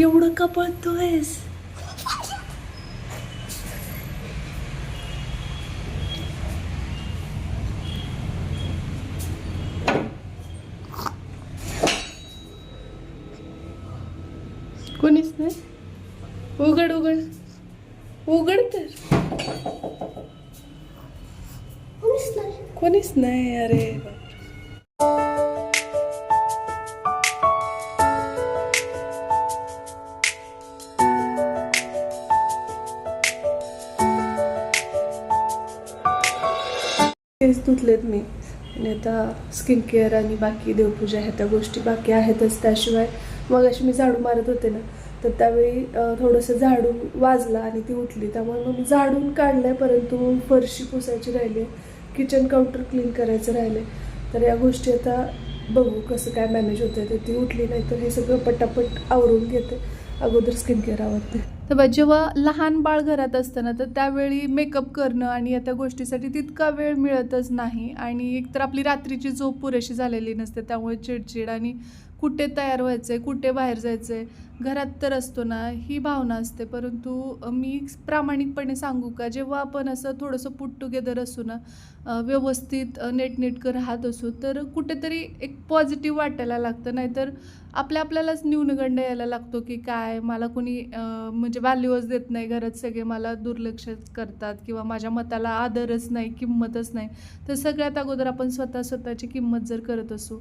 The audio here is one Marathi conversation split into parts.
एवढं का पळतोयस? कोणीच नाही. उघड उघड. उघड तर. कोणीच नाही. अरे केस धुतलेत मी. आणि आता स्किन केअर आणि बाकी देवपूजा ह्या त्या गोष्टी बाकी आहेतच त्याशिवाय. मग अशी मी झाडू मारत होते ना तर त्यावेळी थोडंसं झाडू वाजला आणि ती उठली. त्यामुळे मग मी झाडून काढलंय परंतु फरशी पुसायची राहिली. किचन काउंटर क्लीन करायचं राहिले तर या गोष्टी आता बघू कसं काय मॅनेज होतं तर ती उठली नाही तर हे सगळं पटापट आवरून घेते. अगोदर स्किन केअर आवडते तर जेव्हा लहान बाळ घरात असताना तर त्यावेळी मेकअप करणं आणि या त्या गोष्टीसाठी तितका वेळ मिळतच नाही. आणि एकतर आपली रात्रीची झोप पुरेशी झालेली नसते त्यामुळे चिडचिड आणि कुठे तयार व्हायचं आहे कुठे बाहेर जायचं आहे घरात तर असतो ना ही भावना असते. परंतु मी प्रामाणिकपणे सांगू का जेव्हा आपण असं थोडंसं पुट टुगेदर असू ना व्यवस्थित नेटनेटकं राहत असू तर कुठेतरी एक पॉझिटिव्ह वाटायला लागतं. नाहीतर आपल्या आपल्यालाच न्यूनगंड यायला लागतो की काय मला कुणी म्हणजे व्हॅल्यूच देत नाही घरात सगळे मला दुर्लक्ष करतात किंवा माझ्या मताला आदरच नाही किंमतच नाही. तर सगळ्यात अगोदर आपण स्वतः स्वतःची किंमत जर करत असू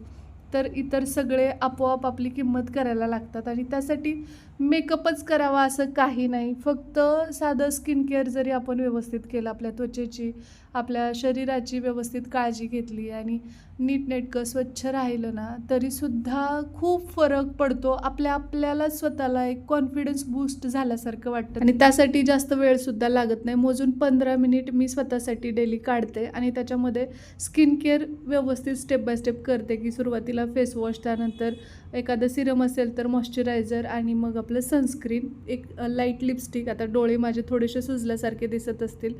तर इतर सगळे आपोआप आपली किंमत करायला लागतात आणि त्यासाठी मेकअपच करावा असं काही नाही. फक्त साधं स्किन केअर जरी आपण व्यवस्थित केलं आपल्या त्वचेची आपल्या शरीराची व्यवस्थित काळजी घेतली आणि नीटनेटकं स्वच्छ राहिलं ना तरीसुद्धा खूप फरक पडतो. आपल्या आपल्याला स्वतःला एक कॉन्फिडन्स बूस्ट झाल्यासारखं वाटतं. आणि त्यासाठी जास्त वेळसुद्धा लागत नाही. मोजून पंधरा मिनिट मी स्वतःसाठी डेली काढते आणि त्याच्यामध्ये स्किन केअर व्यवस्थित स्टेप बाय स्टेप करते की सुरुवातीला फेसवॉश त्यानंतर एखादं सिरम असेल तर मॉइश्चरायझर आणि मग आपलं सनस्क्रीन एक लाइट लिपस्टिक आता डोळे माझे थोडेसे सुजल्यासारखे दिसत असतील.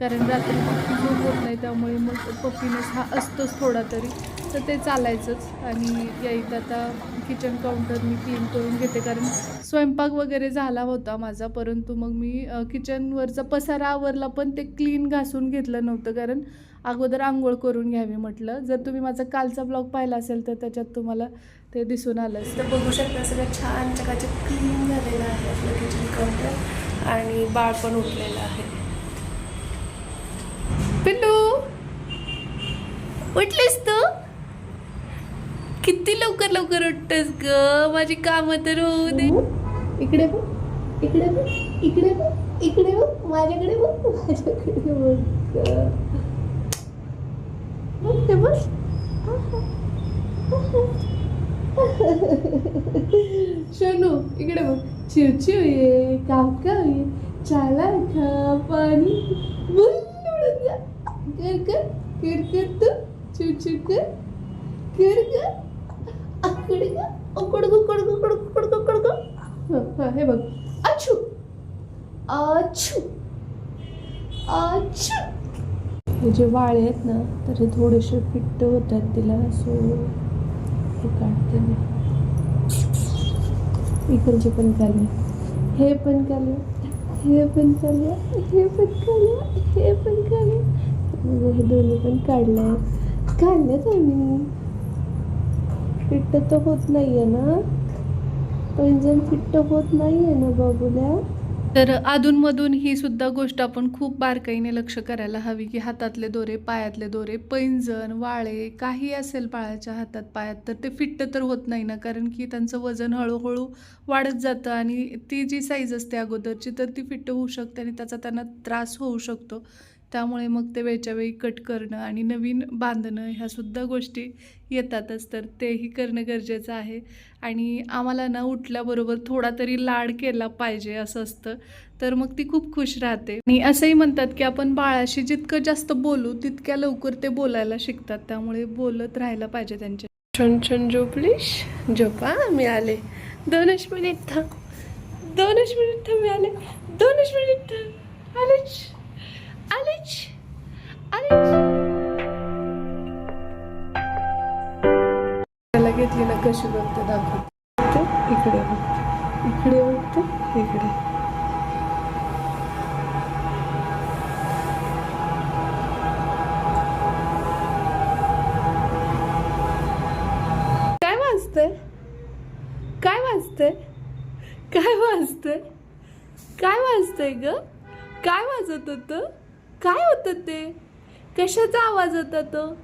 कारण रात्री पप्पी झोप होत नाही त्यामुळे मग पप्पीनेस हा असतोच थोडा तरी. तर ते चालायचंच आणि या इथं आता किचन काउंटर मी क्लीन करून घेते. कारण स्वयंपाक वगैरे झाला होता माझा परंतु मग मी किचनवरचा पसारा आवरला पण ते क्लीन घासून घेतलं नव्हतं. कारण अगोदर आंघोळ करून घ्यावी म्हटलं. जर तुम्ही माझा कालचा ब्लॉग पाहिला असेल तर त्याच्यात तुम्हाला ते दिसून आलं तर बघू शकता सगळं छान चकाचक क्लीन झालेलं आहे आपलं किचन काउंटर आणि बाळ पण उठलेलं आहे. पिल्लू उठलीस तू? किती लवकर लवकर उठतस ग माझी कामं तर होऊ दे इकडे बघ इकडे बघ इकडे बघ इकडे बघ माझ्याकडे बघ माझ्याकडे बघ ते बघ शनू इकडे बघ चिव चिव ये काका ये चाला खा पाणी बुल कर कर कर कर तू चिव चिव कर कर कर आकडे का अकड गो कड गो कड कड गो कड गो हं, हं, हे बघ अच्छू अच्छू अच्छू हे जे वाळे आहेत ना तर हे थोडेसे फिट्ट होतात तिला सो हे काढते मी. इकडचे पण काढले हे पण काढले हे पण काढले हे पण काढले हे पण काढले म्हणजे हे दोन्ही पण काढले आहेत. काढलेत आम्ही. फिट्ट तर होत नाही आहे ना? पण जण फिट्ट होत नाही आहे ना बाबुल्या? तर अधूनमधून ही सुद्धा गोष्ट आपण खूप बारकाईने लक्ष करायला हवी की हातातले दोरे पायातले दोरे पैंजण वाळे काही असेल बाळाच्या हातात पायात तर ते फिट्ट तर होत नाही ना कारण की त्यांचं वजन हळूहळू वाढत जातं आणि ती जी साईज असते अगोदरची तर ती फिट्ट होऊ शकते आणि त्याचा त्यांना त्रास होऊ शकतो. त्यामुळे मग ते वेळच्या वेळी कट करणं आणि नवीन बांधणं ह्यासुद्धा गोष्टी येतातच. तर तेही करणं गरजेचं आहे. आणि आम्हाला ना उठल्याबरोबर थोडा तरी लाड केला पाहिजे असं असतं. तर मग ती खूप खुश राहते. आणि असंही म्हणतात की आपण बाळाशी जितकं जास्त बोलू तितक्या लवकर ते बोलायला शिकतात. त्यामुळे बोलत राहायला पाहिजे त्यांच्या छान छान झोपलीश झोपा मी आले. दोनच मिनिट थांब. दोनच मिनिट थांब मी आले. दोनच मिनिट. थांब आलेच. आलेच आलेच त्याला घेतली ना कशी बघते दाखवते इकडे बघते इकडे बघते इकडे. काय वाजतंय? काय वाजतंय? काय वाजतंय? काय वाजतंय ग? काय वाजत होतं? काय होतं ते? कशाचा आवाज होता तो?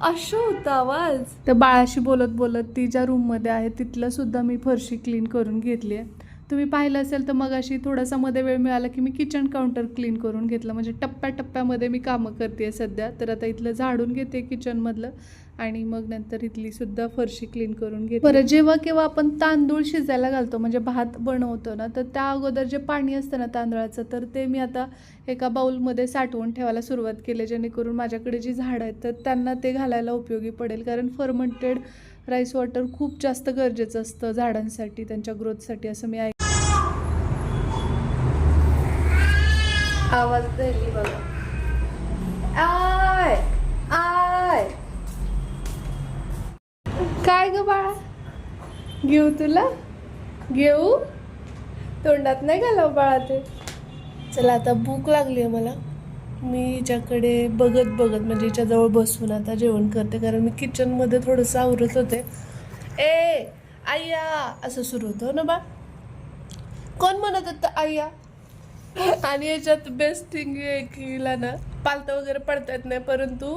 असं होता आवाज. त्या बाळाशी बोलत बोलत ती ज्या रूममध्ये आहे तिथलं सुद्धा मी फरशी क्लीन करून घेतली आहे. तुम्ही पाहिलं असेल तर मग अशी थोडासा मध्ये वेळ मिळाला की मी किचन काउंटर क्लीन करून घेतलं. म्हणजे टप्प्याटप्प्यामध्ये मी कामं करते सध्या. तर आता इथलं झाडून घेते किचनमधलं आणि मग नंतर इथली सुद्धा फरशी क्लीन करून घेते बरं जेव्हा केव्हा आपण तांदूळ शिजायला घालतो म्हणजे भात बनवतो ना तर त्या अगोदर जे पाणी असतं ना तांदळाचं तर ते मी आता एका बाउलमध्ये साठवून ठेवायला सुरुवात केली जेणेकरून माझ्याकडे जी झाडं आहेत तर त्यांना ते घालायला उपयोगी पडेल. कारण फर्मंटेड राईस वॉटर खूप जास्त गरजेचं असतं झाडांसाठी त्यांच्या ग्रोथसाठी असं मी ऐक आवाज दिली बघा काय ग बाळा? घेऊ तुला? घेऊ? तोंडात नाही घालाव बाळा ते. चला आता भूक लागली आहे मला. मी हिच्याकडे बघत बघत म्हणजे हिच्याजवळ बसून आता जेवण करते कारण मी किचनमध्ये थोडंसं आवरत होते. ए आय्या! असं सुरू होतं हो ना बा? कोण म्हणत होतं आय्या? आणि याच्यात बेस्ट थिंग आहे की हिला ना पालतं वगैरे पडता येत नाही परंतु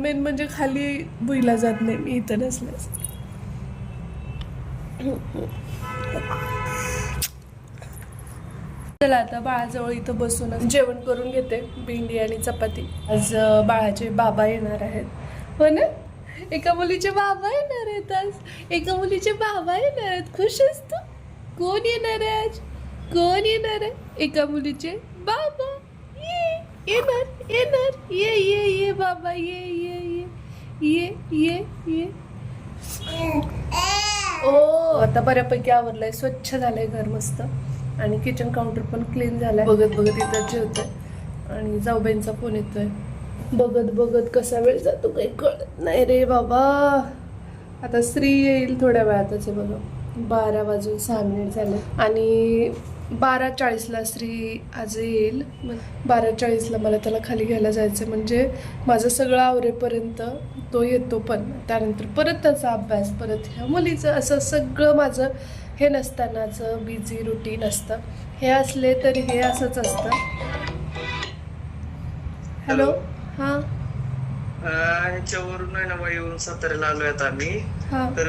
मेन म्हणजे खाली भुईला जात नाही मी इथं नसल्यास. चला आता बाळाजवळ इथं बसून जेवण करून घेते भेंडी आणि चपाती. आज बाळाचे बाबा येणार आहेत. हो ना? एका मुलीचे बाबा येणार आहेत आज. एका मुलीचे बाबा येणार आहेत. खुश असतो कोण येणार आहे आज? कोण येणार आहे? एका मुलीचे बाबा. ये येणार येणार. ये ये ये बाबा. ये ये ये ये ये ये. ओ आता बऱ्यापैकी आवरलंय. स्वच्छ झालंय घर मस्त. आणि किचन काउंटर पण क्लीन झालाय. बघत बघत इथं जेवतोय. आणि जाऊबाईंचा फोन येतोय. बघत बघत कसा वेळ जातो काही कळत नाही रे बाबा. आता स्त्री येईल थोड्या वेळातच आहे बघा. बारा वाजून सहा मिनिट झाले. आणि बारा चाळीसला स्त्री आज येईल. बारा चाळीसला मला त्याला खाली घ्यायला जायचं म्हणजे माझं सगळं आवरेपर्यंत तो येतो पण त्यानंतर परत त्याचा अभ्यास परत ह्या मुलीचं असं सगळं माझं हे नसतानाचं बिझी रुटीन असतं. हे असले तरी हे असंच असतं. हॅलो हां. ह्याच्यावरून आहे ना येऊन साताऱ्याला आलोय आता आम्ही. तर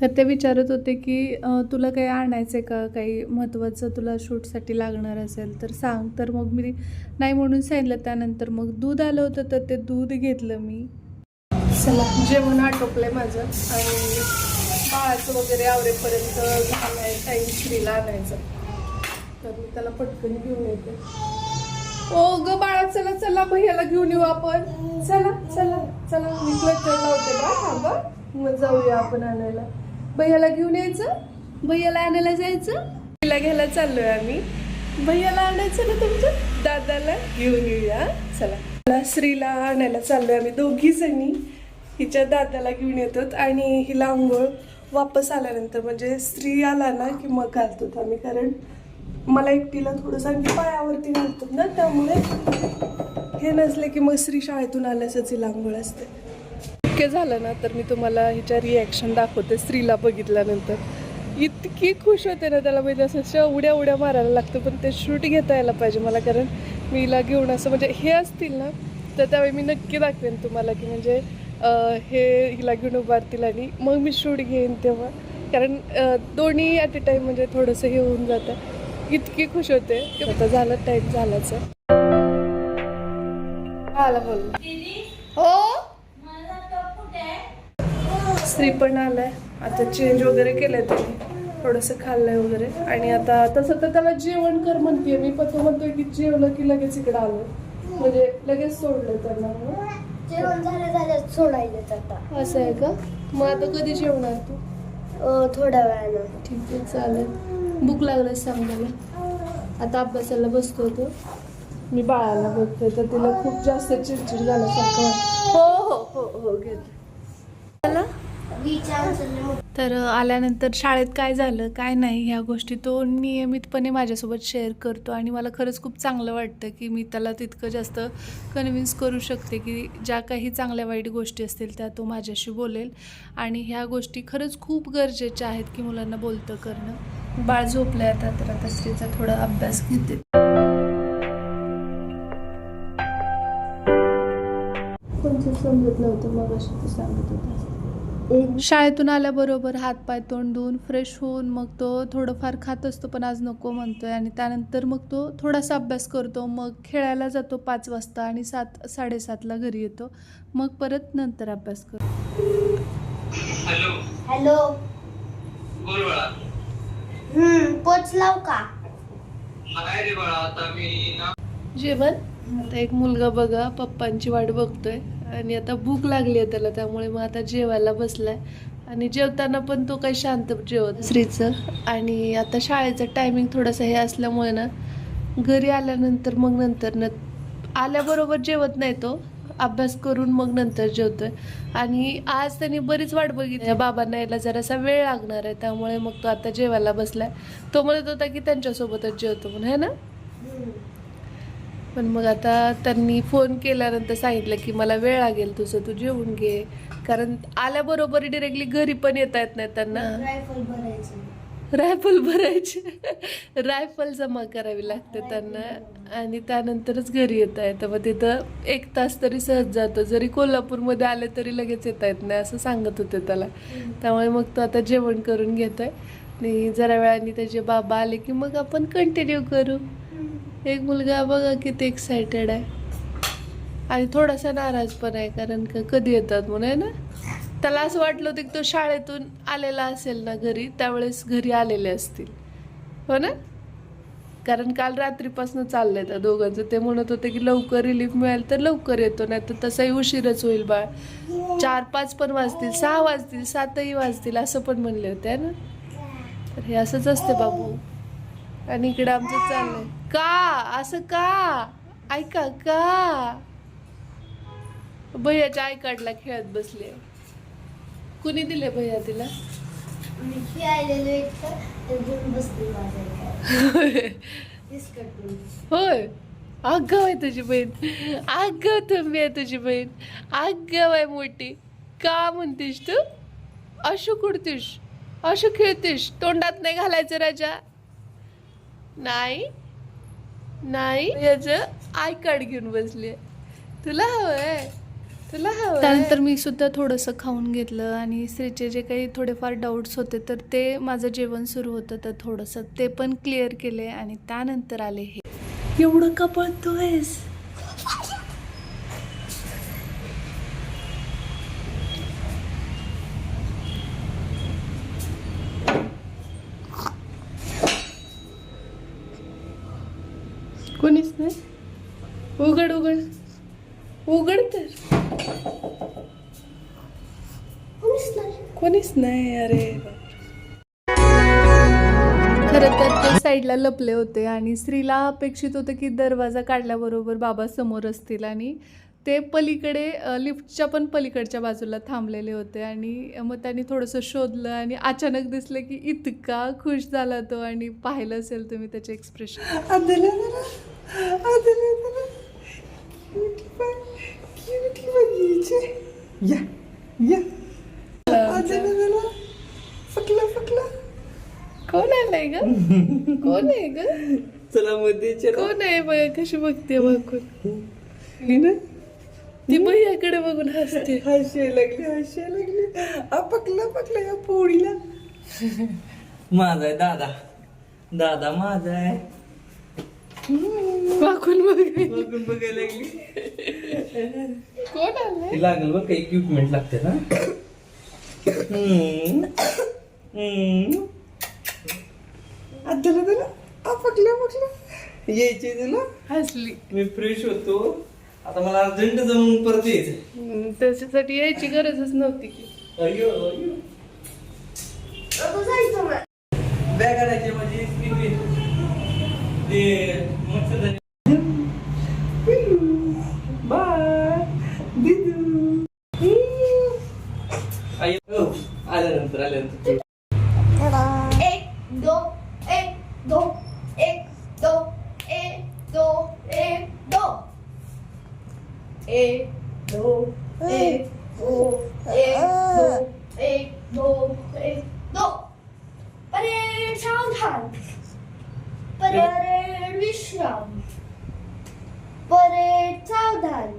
तर ते विचारत होते की तुला काही आणायचं आहे का? काही महत्त्वाचं तुला शूटसाठी लागणार असेल तर सांग. तर मग मी नाही म्हणून सांगितलं. त्यानंतर मग दूध आलं होतं तर ते दूध घेतलं मी. चला जेवण आटोपलंय माझं आणि बाळाचं वगैरे आवरेपर्यंत टाईम स्त्रीला आणायचं. तर मी त्याला पटकन घेऊन येते. ओ ग बाळा चला चला भैयाला घेऊन येऊ आपण. चला चला चला मी क्लचर लावते बा थांबा. मग जाऊया आपण आणायला. भैयाला घेऊन यायचं भैयाला आणायला जायचं. तिला घ्यायला चाललोय आम्ही. भैयाला आणायचं ना तुमच्या दादाला घेऊन येऊया चला. मला श्रीला आणायला चाललोय आम्ही दोघी जणी. हिच्या दादाला घेऊन येतो आणि हिला आंघोळ वापस आल्यानंतर म्हणजे स्त्री आला ना की मग घालतो आम्ही. कारण मला एकटीला थोडंसं आणखी पायावरती घालतो ना त्यामुळे हे नसले की मग स्त्री शाळेतून आल्यासच ही लांबोळ असते. शक्य झालं ना तर मी तुम्हाला हिच्या रिॲक्शन दाखवते स्त्रीला बघितल्यानंतर. इतकी खुश होते ना त्याला म्हणजे असं अशा उड्या उड्या मारायला लागतं पण ते शूट घेता यायला पाहिजे मला कारण मी हिला घेऊन असं म्हणजे हे असतील ना तर त्यावेळी मी नक्की दाखवेन तुम्हाला की म्हणजे हे हिला घेऊन उभारतील आणि मग मी शूट घेईन तेव्हा. कारण दोन्ही ॲट अ टाईम म्हणजे थोडंसं हे होऊन जातं. इतकी खुश होते. की आता झालं टाईम झालाच. आला बोल स्त्री पण आलाय. आता चेंज वगैरे केलंय त्याने. थोडंसं खाल्लंय वगैरे. आणि आता तसं तर त्याला जेवण कर म्हणते मी पण तो म्हणतोय की जेवलं की लगेच इकडे आलो. म्हणजे लगेच सोडलं त्यांना जेवण झालं झालं सोडायचं आता. असं आहे का? मग आता कधी जेवणार तू? अं, थोड्या वेळानं. ठीक आहे चालेल. भूक लागलं सांग मला. आता अभ्यासाला बसतो होतो मी बाळाला बघते तर तिला खूप जास्त चिडचिड झाल्यासारखं वाटतं. हो हो हो हो घेते. मला तर आल्यानंतर शाळेत काय झालं काय नाही ह्या गोष्टी तो नियमितपणे माझ्यासोबत शेअर करतो आणि मला खरंच खूप चांगलं वाटतं की मी त्याला तितकं जास्त कन्व्हिन्स करू शकते की ज्या काही चांगल्या वाईट गोष्टी असतील त्या तो माझ्याशी बोलेल. आणि ह्या गोष्टी खरंच खूप गरजेच्या आहेत की मुलांना बोलतं करणं. बाळ झोपलं आता तर आता स्त्रीचा थोडा अभ्यास घेते. कोणतं समजत नव्हतं मग अशी तू सांगत होता शाळेतून आल्याबरोबर हातपाय तोंड धुवून फ्रेश होऊन मग तो थोडंफार खात असतो पण आज नको म्हणतोय. आणि त्यानंतर मग तो थोडासा अभ्यास करतो. मग खेळायला जातो पाच वाजता आणि सात साडेसातला घरी येतो. मग परत नंतर अभ्यास करतो हॅलो. हॅलो. बोल बाळा. हम्म पोचलाव का? नाही रे बाळा आता मी ना जेवण? आता एक मुलगा बघा पप्पांची वाट बघतोय. आणि आता भूक लागली आहे त्याला त्यामुळे मग आता जेवायला बसलाय. आणि जेवताना पण तो काही शांत जेवत श्रीचं. आणि आता शाळेचं टायमिंग थोडंसं हे असल्यामुळे ना घरी आल्यानंतर मग नंतर न आल्याबरोबर जेवत नाही तो. अभ्यास करून मग नंतर जेवतोय. आणि आज त्यांनी बरीच वाट बघितली. बाबांना यायला जरासा वेळ लागणार आहे त्यामुळे मग तो आता जेवायला बसलाय. तो म्हणत होता की त्यांच्यासोबतच जेवतो म्हणून है ना? पण मग आता त्यांनी फोन केल्यानंतर सांगितलं की मला वेळ लागेल तुझं तू जेवून घे. कारण आल्याबरोबर डिरेक्टली घरी पण येता येत नाही त्यांना. रायफल भरायचं. रायफल भरायची. रायफल जमा करावी लागते त्यांना. आणि त्यानंतरच घरी येता येतं. मग तिथं एक तास तरी सहज जातो. जरी कोल्हापूरमध्ये आले तरी लगेच येता येत नाही असं सांगत होते त्याला. त्यामुळे मग तो आता जेवण करून घेतोय. आणि जरा वेळाने त्याचे बाबा आले की मग आपण कंटिन्यू करू. एक मुलगा बघा किती एक्सायटेड आहे. आणि थोडासा नाराज पण आहे कारण का कधी येतात म्हणून आहे ना? त्याला असं वाटलं होतं की तो शाळेतून आलेला असेल ना घरी त्यावेळेस घरी आलेले असतील. हो ना? कारण काल रात्रीपासून चाललंय त्या दोघांचं. ते म्हणत होते की लवकर रिलीफ मिळाल तर लवकर येतो नाही तर तसाही उशीरच होईल बाळ. चार पाच पण वाजतील सहा वाजतील सातही वाजतील असं पण म्हणले होते ना? तर हे असंच असते बाबू. आणि इकडे आमचं चाललंय. का? असं का? ऐका का? भैयाच्या आय कार्डला खेळत बसले कुणी दिले भैया तिला? होय. आगाव आहे तुझी बहीण. आगाव थंबी आहे तुझी बहीण. आगाव आहे मोठी. का म्हणतेस तू? अशू कुडतीस. अशू खेळतीस. तोंडात नाही घालायचं राजा. नाही. नाही. याचं आय कार्ड घेऊन बसली तुला हवंय? तुला हवं त्यानंतर मी सुद्धा थोडंसं खाऊन घेतलं आणि स्त्रीचे जे काही थोडेफार डाऊट्स होते तर ते माझं जेवण सुरू होतं तर थोडंसं ते पण क्लिअर केले आणि त्यानंतर आले हे. एवढं का पळतोयस? कोणीच नाही. उघड उघड. उघड तर. कोणीच नाही अरे खरं तर ते साईडला लपले होते आणि स्त्रीला अपेक्षित होतं की दरवाजा काढल्याबरोबर बाबा समोर असतील आणि ते पलीकडे लिफ्टच्या पण पलीकडच्या बाजूला थांबलेले होते आणि मग त्यांनी थोडंसं शोधलं आणि अचानक दिसलं की इतका खुश झाला तो आणि पाहिलं असेल तुम्ही त्याचे एक्सप्रेशन या या. फकला फकला कोण आलंय ग? कोण आहे ग? चला मध्ये कोण आहे बघ कशी बघते बघून. ही ना? ती भैयाकडे बघून हसते. हसायला लागली हसायला लागली. आ पकला पकला या पोळीला माझा आहे दादा. दादा माझा आहे. वाकून बघ. बघून बघायला लागली. कोण आलंय ती लागेल बघ काही इक्विपमेंट लागते ना? हम्म. हम्म. आ, चला चला आ पकला पकला यायचे तुला हसली. मी फ्रेश होतो. आता मला अर्जंट जाऊन परत यायचं हम्म, त्याच्यासाठी यायची गरजच नव्हती की. बॅग आणायची माझी ते मच्छरदाणी बाय दिदू आय हो आल्यानंतर आल्यानंतर सावधान परेड विश्राम परेड सावधान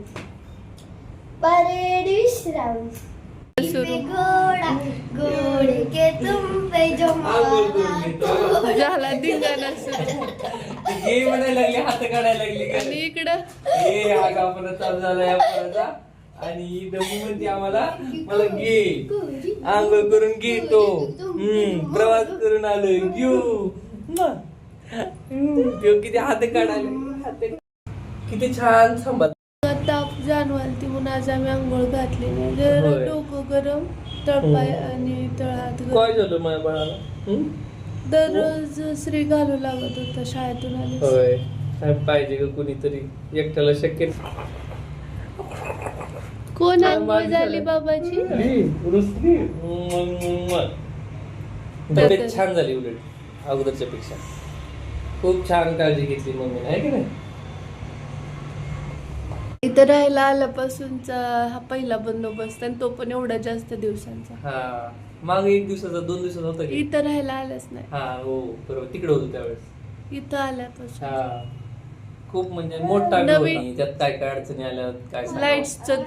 परेड विश्राम सुरू. पे घोडा घोड़े के तुम पे जो आंघोळ करून मारा घेतो. घोडा. झाला धिंगाणा घे म्हणायला लागली हात काढायला लागली आणि का इकडं? हे हा का परत चालू झाला या पोराचा आणि डबू म्हणते आम्हाला मला घे. आंघोळ करून घेतो हम्म प्रवास करून आलोय. घेऊ. ना. हम्म, त्यो किती हात काढायला हात किती छान सांभाळ ताप जाणवाल ती म्हणून आज आम्ही आंघोळ घातली नाही जर होय. डोकं गरम तळपाय आणि तळहात गरम काय झालं माझ्या बाळाला? दररोज श्री घालू लागत होता शाळेतून आले होय काय पाहिजे का कुणीतरी एकट्याला शक्य नाही. कोण काय आंघोळ झाली? बाबाची रुसली, रुसली. म्वा. तब्येत छान झाली उलट अगोदरच्या पेक्षा खूप छान काळजी घेतली मम्मीने आहे की नाही इथं राहायला आल्यापासूनचा हा पहिला बंदोबस्त आणि तो पण एवढा जास्त दिवसांचा. हा. माग एक दिवसाचा दोन दिवसाचा होता की? इथं राहायला आलंच नाही. हा हो बरोबर. तिकडे होतो त्यावेळेस. इथं आल्यापासून. हा. खूप म्हणजे मोठा नवीन-. त्यात काय काय अडचणी आल्या काय सांगावं. लाईट्सचं.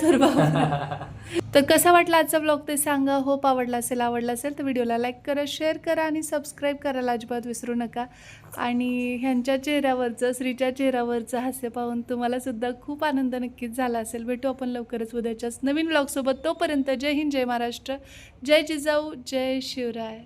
तर कसा वाटला आजचा ब्लॉग ते सांगा. होप आवडला असेल आवडला असेल तर व्हिडिओला लाईक करा शेअर करा आणि सबस्क्राईब करायला अजिबात विसरू नका. आणि ह्यांच्या चेहऱ्यावरचं श्रीच्या चेहऱ्यावरचं हास्य पाहून तुम्हाला सुद्धा खूप आनंद नक्कीच झाला असेल. भेटू आपण लवकरच उद्याच्याच नवीन ब्लॉगसोबत तोपर्यंत जय हिंद जय महाराष्ट्र. जय जिजाऊ जय शिवराय.